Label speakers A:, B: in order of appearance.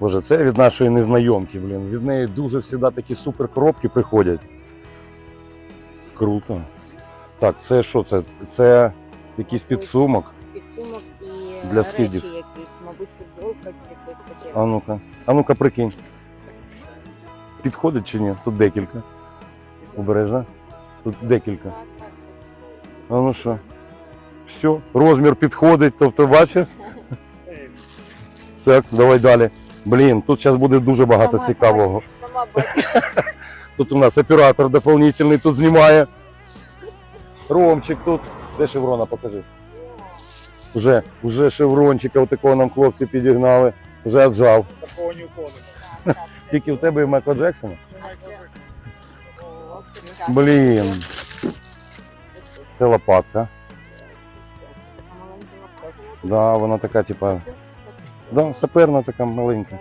A: Боже, це від нашої незнайомки, блін. Від неї дуже завжди такі супер коробки приходять. Круто. Так, це що це? Це якийсь підсумок.
B: Підсумок і
A: Для
B: речі
A: скидів.
B: якісь, мабуть, футболка чи щось таке.
A: А ну-ка. А ну-ка прикинь. Підходить чи ні? Тут декілька. Обережно. Тут декілька.
B: Так, так,
A: А ну що? Все, розмір підходить, тобто бачиш? Так, давай далі. Блін, тут зараз буде дуже багато
B: Сама
A: цікавого.
B: Сама.
A: Тут у нас оператор дополнительний тут знімає. Ромчик тут. Де шеврона, покажи. Уже, уже шеврончика отакого нам хлопці підігнали. Вже отжав.
C: Такого ні у кого
B: Так, так.
A: Тільки в тебе і Майкла Джексона. Блін, це
B: лопатка.
A: Да, вона така, типа, да, саперна така маленька.